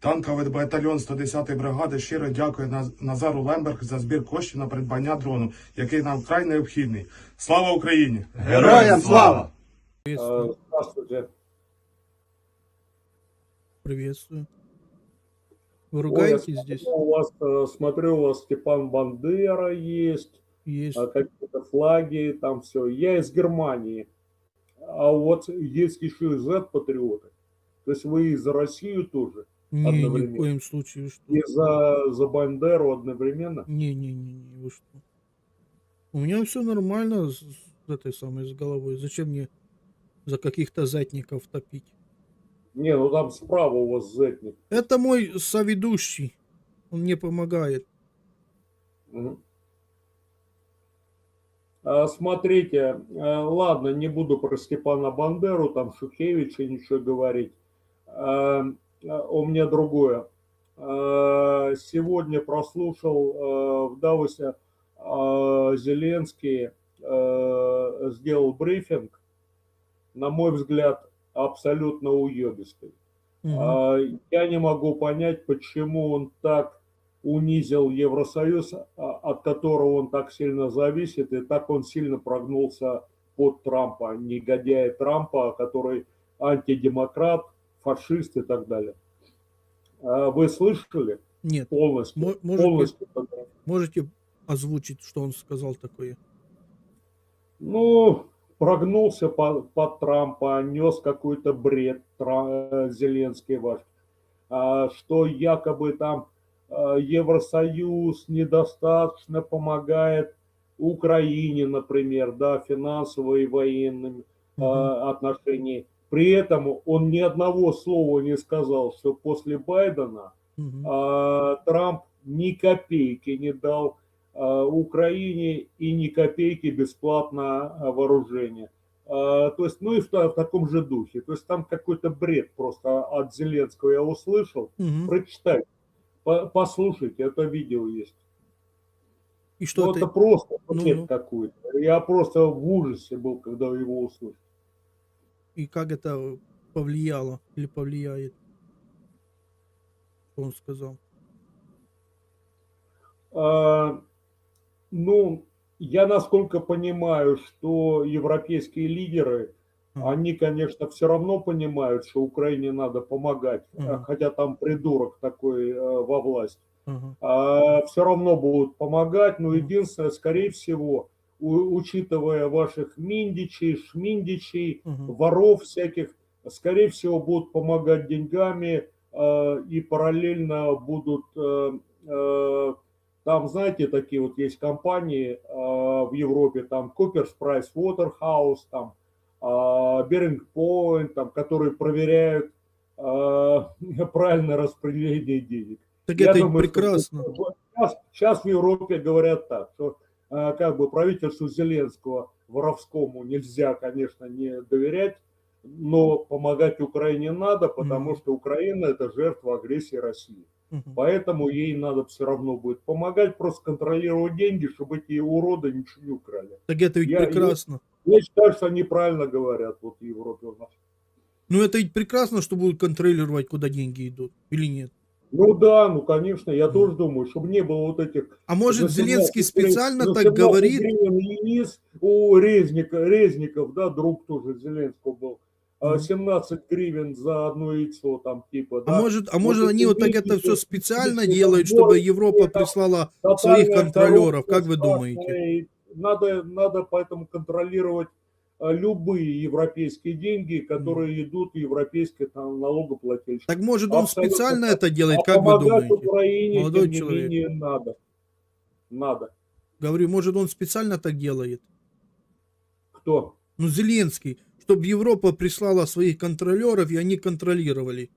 Танковий батальйон 110-ї бригади щиро дякує Наз- Назару Лемберг за збір коштів на придбання дрону, який нам вкрай необхідний. Слава Україні! Героям слава! Приветствую. Э, Здравствуйте. Приветствую. Вы Ой, я ругаетесь смотрю, здесь? У вас, э, смотрю, у вас Степан Бандера есть, Есть. а какие-то флаги, там все. Я из Германии, а вот есть еще и Z-патриоты. То есть вы и за Россию тоже, Не, ни в коем случае. Что? и за, за Бандеру одновременно. Не-не-не, вы что? У меня все нормально с, с этой самой, с головой. Зачем мне за каких-то затников топить? Не, ну там справа у вас Зетник. Это мой соведущий. Он мне помогает. А, Смотрите, э, ладно, не буду про Степана Бандеру, там Шухевича ничего говорить. А, У меня другое. А, Сегодня прослушал э, в Давосе Зеленский э, сделал брифинг, на мой взгляд, абсолютно уебистый. А, Я не могу понять, почему он так унизил Евросоюз, а, от которого он так сильно зависит, и так он сильно прогнулся под Трампа, негодяя Трампа, который антидемократ, фашист и так далее. А Вы слышали Нет. полностью? Мо- можете- полностью. Можете озвучить, что он сказал такое? Ну, прогнулся по- под Трампа, нес какой-то бред Тра- э, Зеленский ваш, а, что якобы там а, Евросоюз недостаточно помогает Украине, например, да, финансово и военным а, отношении. При этом он ни одного слова не сказал, что после Байдена Мгм. а, Трамп ни копейки не дал а, Украине и ни копейки бесплатно а, вооружение. А, То есть, ну и в, в таком же духе. То есть там какой-то бред просто от Зеленского я услышал. Мгм. Прочитайте, по- послушайте, это видео есть. И что Ну, это? это просто Ну, бред ну. какой-то. Я просто в ужасе был, когда его услышал. И как это повлияло или повлияет? Что он сказал? А, Ну, я насколько понимаю, что европейские лидеры, Ага. они, конечно, все равно понимают, что Украине надо помогать, а, хотя там придурок такой э, во власть. Ага. все равно будут помогать, но единственное, скорее всего, у- учитывая ваших миндичей, шминдичей, Мгм. воров всяких, скорее всего, будут помогать деньгами э, и параллельно будут э, э, там, знаете, такие вот есть компании э, в Европе, там Coopers Price Waterhouse, там э, Bearing Point, там, которые проверяют э, правильное распределение денег. Так Я это думаю, что прекрасно. Сейчас, сейчас в Европе говорят так, что как бы правительству Зеленского воровскому нельзя, конечно, не доверять, но помогать Украине надо, потому что Украина это жертва агрессии России. Поэтому ей надо все равно будет помогать, просто контролировать деньги, чтобы эти уроды ничего не украли. Так это ведь Я- я- прекрасно. Я считаю, что они правильно говорят вот в Европе у нас. Ну это ведь прекрасно, что будут контролировать, куда деньги идут, или нет? Ну да, ну конечно, я тоже думаю, чтобы не было вот этих А может, 18 Зеленский специально так 18 говорит? Ленис у Резника, Резников, да, друг тоже Зеленского был. а, Мгм. 17 гривен за одно яйцо, там, типа, А да. может, а может они вот так это все специально делают, чтобы Европа прислала своих контролеров? Как вы думаете? Надо, надо поэтому контролировать а, любые европейские деньги, которые идут европейские там, налогоплательщики. Так может он Абсолютно специально это делает, А как вы думаете? Украине, Молодой тем не человек. менее, надо. Надо. Говорю, может он специально так делает? Кто? Ну, Зеленский, чтобы Европа прислала своих контролеров, и они контролировали.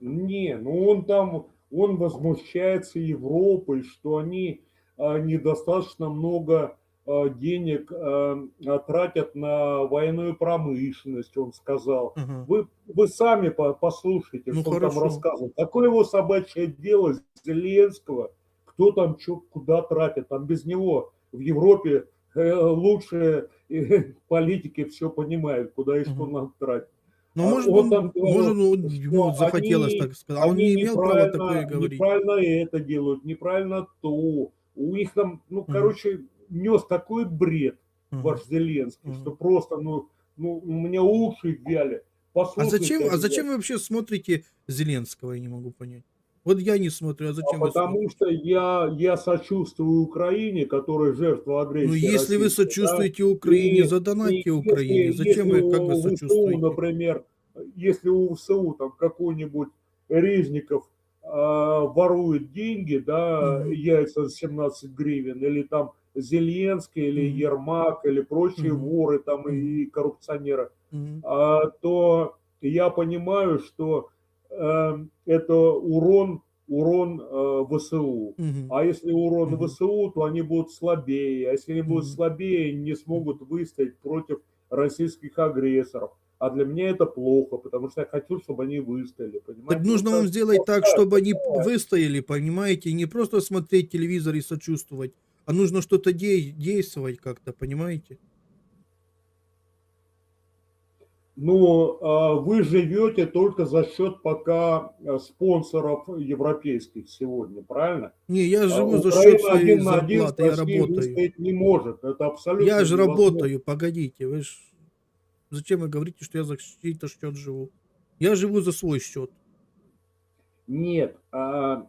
Не, ну он там, он возмущается Европой, что они а, недостаточно много а, денег а, а, тратят на военную промышленность, он сказал. Ага. Вы, вы сами по- послушайте, Ну, что он там хорошо. рассказывал. Какое его собачье дело Зеленского, кто там что, куда тратит. Там без него в Европе э, лучшие э, политики все понимают, куда и что Мгм. надо тратить. Ну, А может, он он, там может, он, ему захотелось они- так сказать. А он не имел права такое говорить. Неправильно это делают, неправильно то. У них там, ну, Мгм. короче, нес такой бред Мгм. ваш Зеленский, Мгм. что просто, ну, ну, у меня уши вяли. А зачем, а зачем вы вообще смотрите Зеленского, я не могу понять. Вот я не смотрю, а А зачем вы потому смотрите? что я, я сочувствую Украине, которая жертва агрессии. Ну, если вы российской, да. сочувствуете Украине, И- задонайте И Украине. если- Зачем если вы как бы у ВСУ, сочувствуете? например, если у ВСУ там какой-нибудь Резников а, ворует деньги, да, Мгм. яйца за 17 гривен, или там Зеленский, или Мгм. Ермак, или прочие Мгм. воры там Мгм. и коррупционеры, Мгм. а, то я понимаю, что э, это урон, урон э, ВСУ. Мгм. А если урон Мгм. ВСУ, то они будут слабее. А если они будут Мгм. слабее, не смогут выстоять против российских агрессоров. А для меня это плохо, потому что я хочу, чтобы они выстояли. Понимаете? Так нужно Вот вам сделать так. чтобы они выстояли, понимаете, не просто смотреть телевизор и сочувствовать, а нужно что-то де- действовать как-то, понимаете? Но а, вы живете только за счет пока а, спонсоров европейских сегодня, правильно? Не, я А живу за Украина счет своей один зарплаты, я работаю. не может. Это абсолютно Я же невозможно. работаю, погодите, вы ж... Зачем вы говорите, что я за чей-то счет живу? Я живу за свой счет. Нет. а,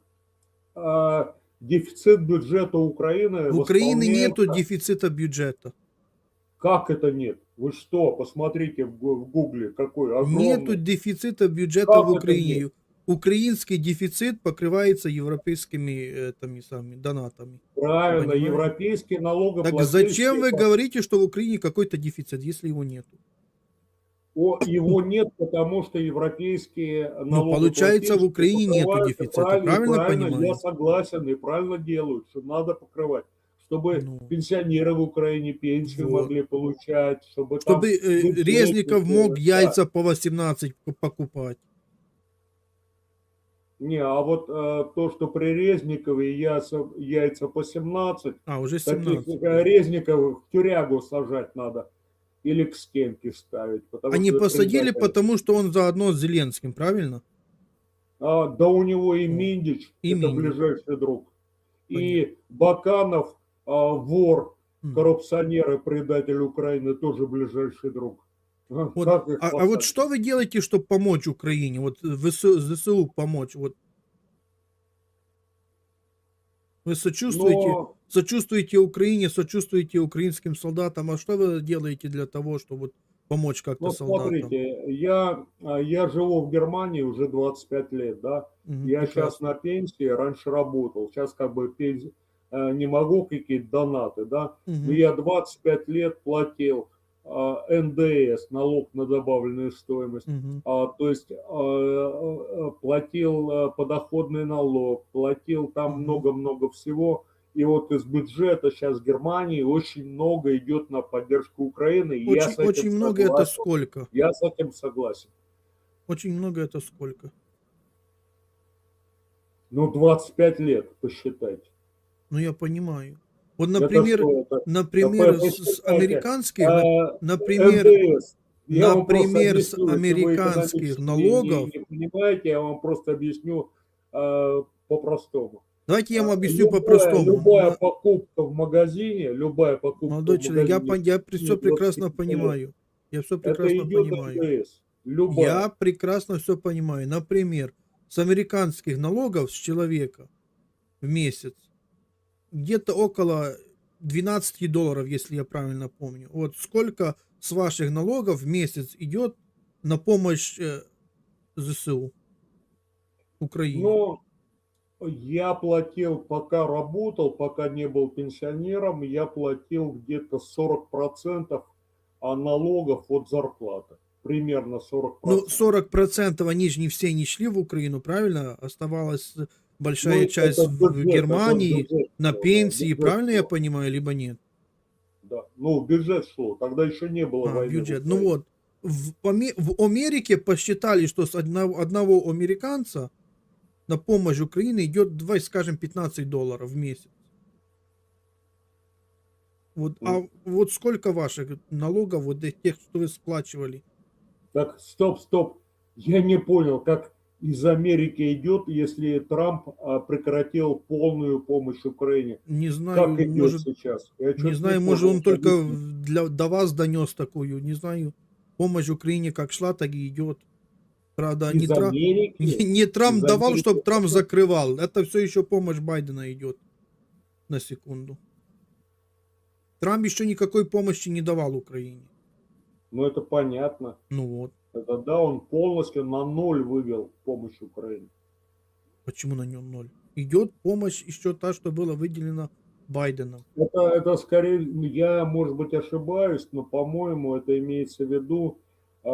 а, дефицит бюджета Украины В Украине нету дефицита бюджета. Как это нет? Вы что? Посмотрите в гу- в гугле, какой огромный. Нету дефицита бюджета Как в Украине. Украинский дефицит покрывается европейскими этими самыми донатами. Правильно, европейские Так налогоплательщики. зачем вы говорите, что в Украине какой-то дефицит, если его нету? Его нет, потому что европейские Ну, получается, в Украине покрывают. дефицита, Правильно, правильно правильно, понимаю? Я согласен и правильно делают, что надо покрывать. Чтобы Ну. пенсионеры в Украине пенсию Вот. могли получать, чтобы, там Чтобы э, бюджет Резников мог да. яйца по 18 п- покупать. Не, а вот э, то, что при Резникове яйца, яйца по 17, А, уже таких 17. э, Резниковых в тюрягу сажать надо. Или к стенке ставить. потому Они что посадили, предатели. потому что он заодно с Зеленским, правильно? А, да у него и Миндич, И это Миндич. ближайший друг. И Баканов, а, вор, М. коррупционер и предатель Украины, тоже ближайший друг. А, Вот, а, а вот что вы делаете, чтобы помочь Украине? Вот ВСУ, ЗСУ помочь? Вот. Вы сочувствуете, Но, сочувствуете Украине, сочувствуете украинским солдатам. А что вы делаете для того, чтобы вот помочь как-то ну, солдатам? смотрите, я, я живу в Германии уже 25 лет, да. Мгм, Я прекрасно. сейчас на пенсии, раньше работал. Сейчас как бы пенс- э, не могу какие-то донаты, да. Мгм. Но я 25 лет платил а, НДС, налог на добавленную стоимость. Мгм. А, то есть а, платил подоходный налог, платил там много-много всего. И вот из бюджета сейчас Германии очень много идет на поддержку Украины. и я с Очень, этим очень много это согласен. сколько? Я с этим согласен. Очень много это сколько? Ну, 25 лет, посчитайте. Ну, я понимаю. Вот, Это например, это? например, Какое с, с американских, А, например, НДС. Я например, с объясню, вы американских налогов- Не, не понимаете, я вам просто объясню а, по-простому. Давайте я вам А, объясню любая- по-простому. Любая На- покупка в магазине, любая покупка Молодой в человек, я, магазине, пон- я все прекрасно 25 лет. понимаю. Я все это прекрасно идет понимаю. Любая. Я прекрасно все понимаю. Например, с американских налогов с человека в месяц где-то около 12 долларов, если я правильно помню. Вот сколько с ваших налогов в месяц идет на помощь э, ЗСУ Украине? Но я платил, пока работал, пока не был пенсионером, я платил где-то 40% а налогов от зарплаты. Примерно 40%. Ну, 40% они же не все не шли в Украину, правильно? Оставалась большая Ну, часть в бюджет, это Германии бюджет на пенсии, бюджет правильно я понимаю, либо нет? Да. Ну, в бюджет шло. Тогда еще не было А, войны. в бюджет. Ну вот, в, в Америке посчитали, что с одного, одного американца на помощь Украине идет, давай скажем, 15 долларов в месяц. Вот, а вот сколько ваших налогов, вот тех, что вы сплачивали? Так, стоп, стоп. Я не понял, как из Америки идет, если Трамп а, прекратил полную помощь Украине. Не знаю, Как идет может, сейчас? Я не знаю, может понял. он только для, до вас донес такую, не знаю. Помощь Украине как шла, так и идет. Правда, не, Из Тра- Америки? не, не Трамп давал, Америки чтобы Трамп закрывал. Это все еще помощь Байдена идет. На секунду. Трамп еще никакой помощи не давал Украине. Ну, это понятно. Ну вот. Это да, он полностью на ноль вывел помощь Украине. Почему на нем ноль? Идет помощь еще та, что была выделена Байденом. Это, это скорее, я, может быть, ошибаюсь, но, по-моему, это имеется в виду,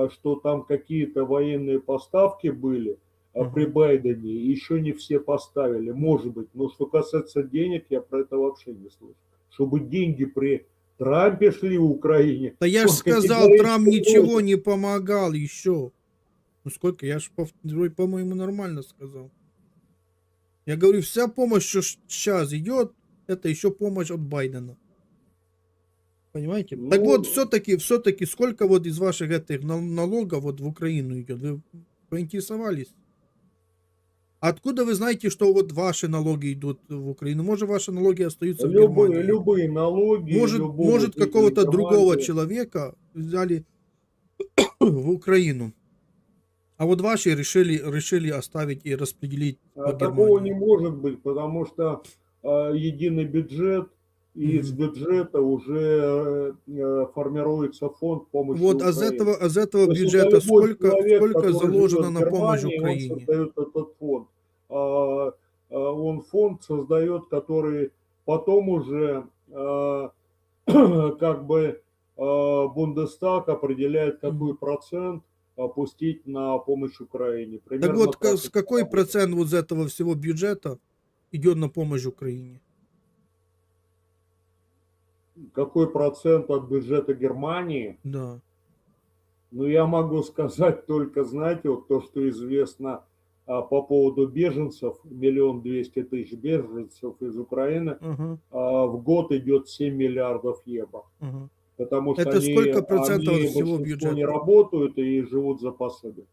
что там какие-то военные поставки были а, при. Байдене, еще не все поставили, может быть. Но что касается денег, я про это вообще не слышу. Чтобы деньги при Трампе шли в Украине. Да я же сказал, Трамп ничего не помогал еще. Ну сколько? Я же, по-моему, нормально сказал. Я говорю, вся помощь, что сейчас идет, это еще помощь от Байдена. Понимаете? так Ну- вот, все-таки, все-таки, сколько вот из ваших этих нал- налогов вот в Украину идет? Вы поинтересовались? Откуда вы знаете, что вот ваши налоги идут в Украину? Может, ваши налоги остаются в Любые, Германии? любые налоги. Может, любого может жителя какого-то другого Германии. человека взяли в Украину. А вот ваши решили, решили оставить и распределить по А, Такого не Германии. может быть, потому что а, единый бюджет, и из бюджета уже э, формируется фонд помощи Вот, а Украине. этого, а с этого То бюджета сколько, человек, сколько заложено на помощь Украине? Он создает этот фонд. А, а, Он фонд создает, который потом уже а, как бы Бундестаг определяет, какой процент опустить на помощь Украине. Так Примерно вот, ка- так с какой процент вот из этого всего бюджета идет на помощь Украине? Какой процент от бюджета Германии? Да. Ну, я могу сказать только, знаете, вот то, что известно а, по поводу беженцев, миллион двести тысяч беженцев из Украины, Ага, а, в год идет 7 миллиардов евро. ага. Потому что Это они, сколько процентов они всего большинство не бюджета? работают и живут за пособие.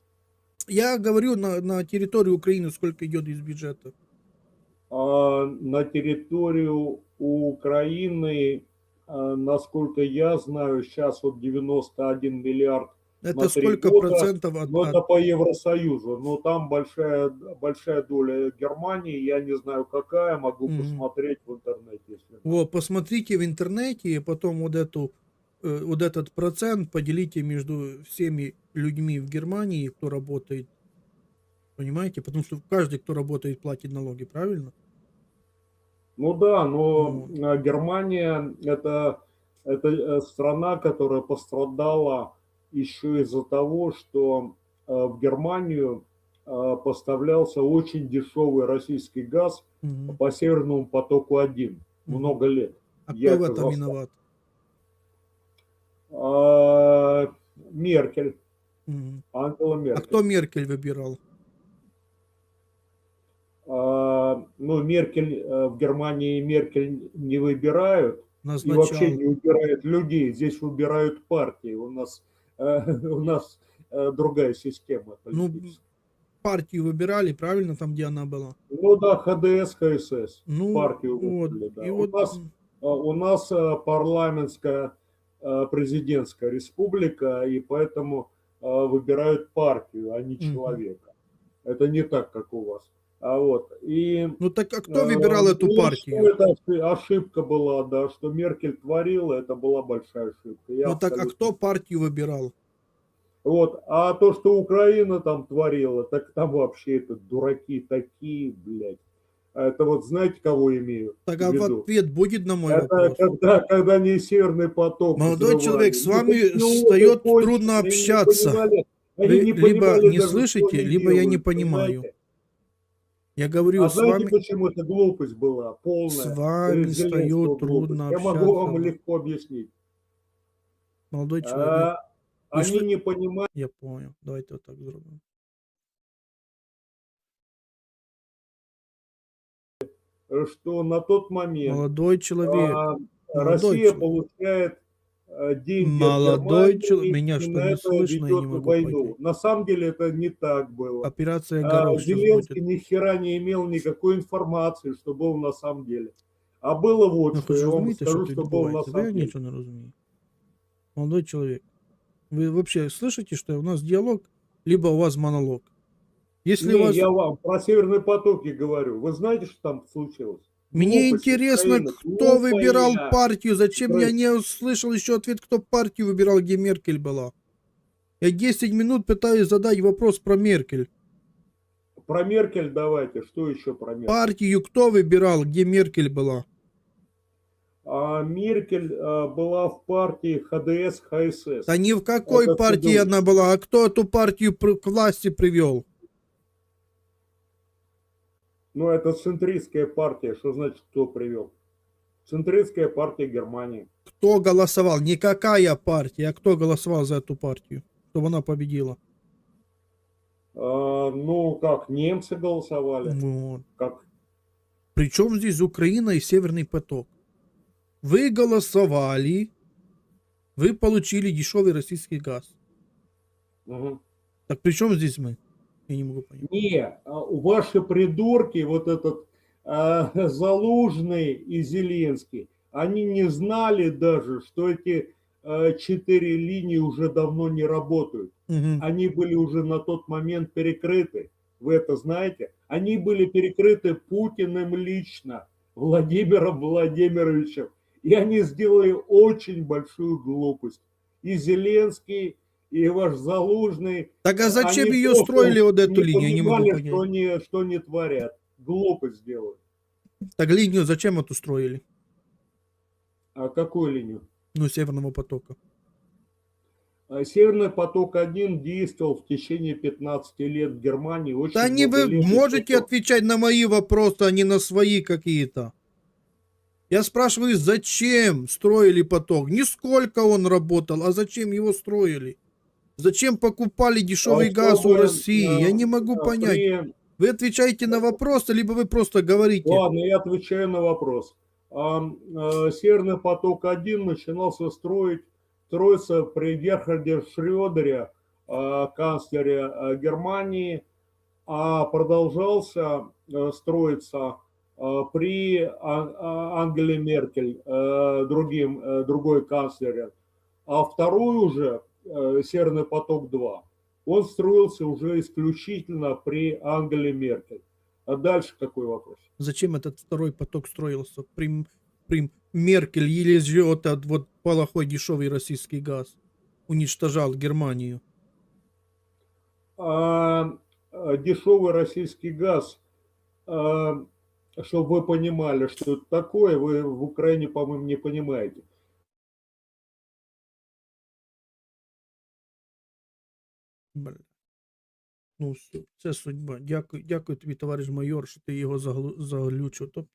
Я говорю на, на территории Украины сколько идет из бюджета. А на территорию Украины, насколько я знаю, сейчас вот 91 миллиард Это На сколько года, процентов от, от- это по Евросоюзу, но там большая, большая доля Германии, я не знаю какая, могу Мгм. посмотреть в интернете, если. Вот, посмотрите в интернете, и потом вот эту э, вот этот процент поделите между всеми людьми в Германии, кто работает. Понимаете? Потому что каждый, кто работает, платит налоги, правильно? Ну да, но э, Германия это, это э, страна, которая пострадала еще из-за того, что э, в Германию э, поставлялся очень дешевый российский газ Мгм. по Северному потоку-1 Мгм. много лет. А кто я в это этом виноват? А, Меркель, Мгм. Ангела А Меркель. кто Меркель выбирал? А, ну, Меркель э, в Германии Меркель не выбирают и Назначал. вообще не выбирают людей. Здесь выбирают партии. У нас э, у нас э, другая система Ну, партию выбирали, правильно, там, где она была? Ну да, ХДС, ХСС. Ну, партию вот. выбрали, да. И У вот, нас У нас парламентская президентская республика, и поэтому выбирают партию, а не человека. Это не так, как у вас. А вот и ну так а кто э, выбирал эту ну, партию? это ошиб- ошибка была, да, что Меркель творила, это была большая ошибка. Я Ну так а кто партию выбирал? Вот, а то, что Украина там творила, так там вообще это дураки такие, блядь. А Это вот знаете, кого имею Так а в ответ будет на мой Это вопрос? когда, когда не северный поток. Молодой взрывали. человек, с Ну, вами идиоты встает трудно они не общаться. понимали- они не либо не даже, слышите, либо я не делают, понимаю. понимаете? Я говорю, А с знаете, вами, почему это глупость была? Полная. с вами Зеленского стою трудно Я могу вам легко объяснить. Молодой человек, А, они что- не понимают, я понял. Давайте вот так зробимо. что на тот момент Молодой человек, а, молодой Россия человек. получает э, деньги от Молодой Германии чел- меня и что, на не это слышно? Я не ведет могу войну. понять. На самом деле это не так было. Операция А, Горох сейчас Зеленский будет. ни хера не имел никакой информации, что было на самом деле. А было вот, Ну, что хоч я вам розумієте, що скажу, тут что было на відбувається? Бо я самом деле. нічого не розумію. Молодой человек, вы вообще слышите, что у нас диалог, либо у вас монолог? Если Не, у вас... я вам про Северные потоки говорю. Вы знаете, что там случилось? Мне интересно, кто выбирал партию. Зачем я не услышал еще ответ, кто партию выбирал, где Меркель была? Я 10 минут пытаюсь задать вопрос про Меркель. Про Меркель давайте. Что еще про Меркель? Партию кто выбирал, где Меркель была? А Меркель а, была в партии ХДС, ХСС. Да ни в какой Это партии она была, а кто эту партию к власти привел? Ну, это центристская партия. Что значит, кто привел? Центристская партия Германии. Кто голосовал? Никакая партия, а кто голосовал за эту партию, чтобы она победила? А, ну, как, немцы голосовали. Вот. Как Причем здесь Украина и Северный поток? Вы голосовали, вы получили дешевый российский газ. Мгм. Так при чем здесь мы? Я не могу понять. Не, а, ваши придурки, вот этот а, Залужный и Зеленский, они не знали даже, что эти а, четыре линии уже давно не работают. Мгм. Они были уже на тот момент перекрыты. Вы это знаете? Они были перекрыты Путиным лично, Владимиром Владимировичем. И они сделали очень большую глупость. И Зеленский, и ваш Залужный, Так а зачем они ее просто строили вот эту не линию? Я не могу понять. что они, что они творят. Глупость сделали. Так линию зачем эту строили? А какую линию? Ну, Северного потока. А Северный поток-1 действовал в течение 15 лет в Германии. Очень Да не вы можете поток. отвечать на мои вопросы, а не на свои какие-то. Я спрашиваю, зачем строили поток? Не сколько он работал, а зачем его строили? Зачем покупали дешевый А газ у России? Я э, не могу а, понять. при- Вы отвечаете на вопросы, либо вы просто говорите. Ладно, я отвечаю на вопрос. А, э, Северный поток-1 начинался строить, строиться при Герхарде Шрёдере, э, канцлере э, Германии, а продолжался э, строиться э, при А- А- Ангеле Меркель, э, другим, э, другой канцлере. А второй уже, Северный поток-2, он строился уже исключительно при Ангеле Меркель. А дальше какой вопрос? Зачем этот второй поток строился? При, при Меркель же вот этот вот плохой дешевый российский газ уничтожал Германию. А, а, дешевый российский газ, а, чтобы вы понимали, что это такое, вы в Украине, по-моему, не понимаете. Бля. Ну, це судьба. Дякую, дякую тобі, товариш майор, що ти його заглючив. Тобто